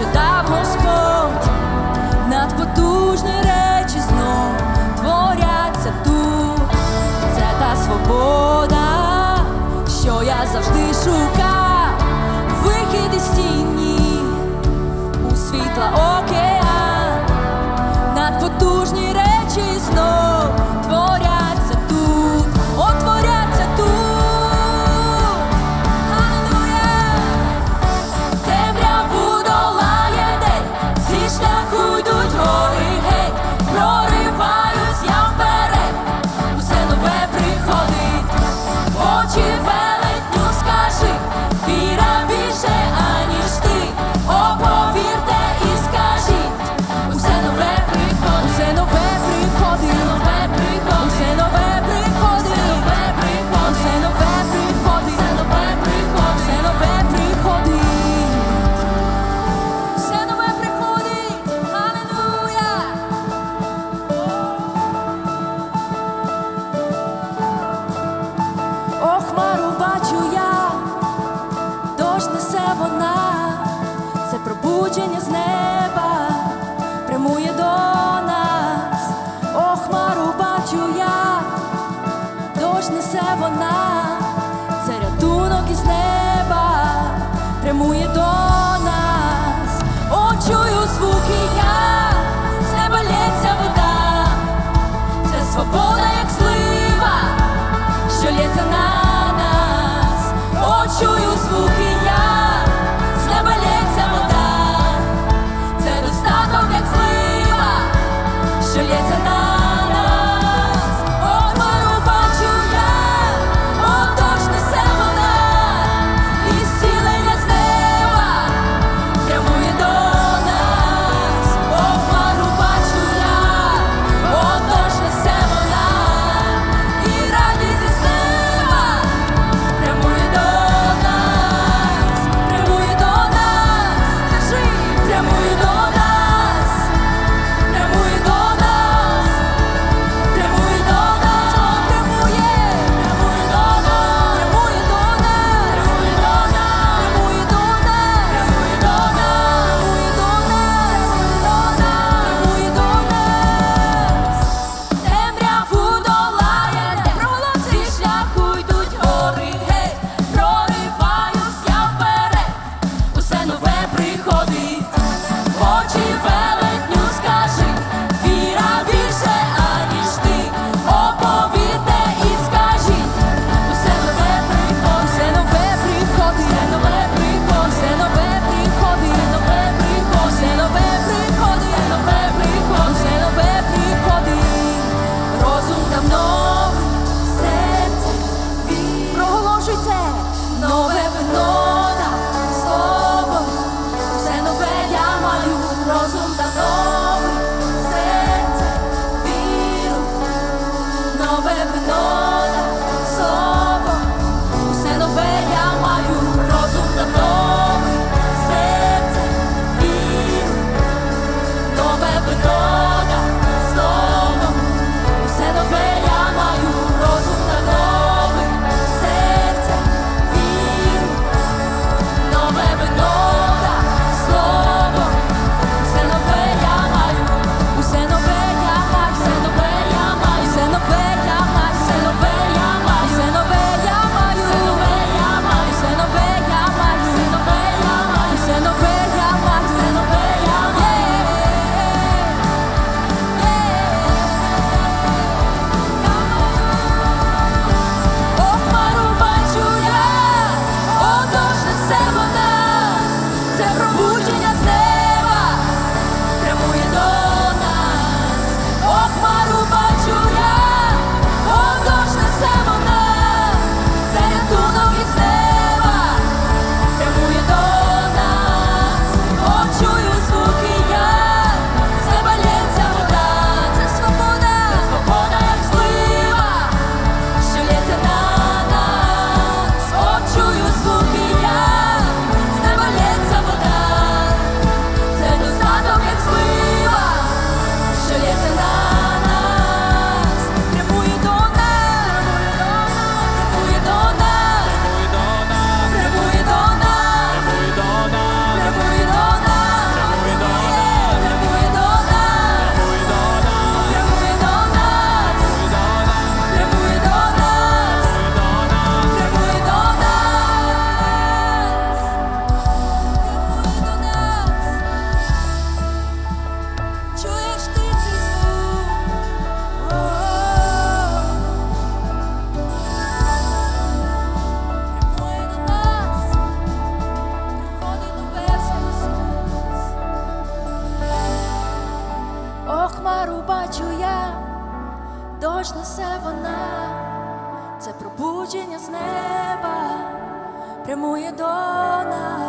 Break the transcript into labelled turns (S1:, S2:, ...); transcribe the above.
S1: що дав Господь, надпотужні речі знов творяться тут, це та свобода, що я завжди шукаю. Сполучення з неба прямує до нас, о хмару бачу я, дощ несе вона, це рятунок із неба прямує до нас, О, чую звуки я, з неба лється вода, це свобода, як зли. Я, несе вона, це пробудження з неба прямує до нас,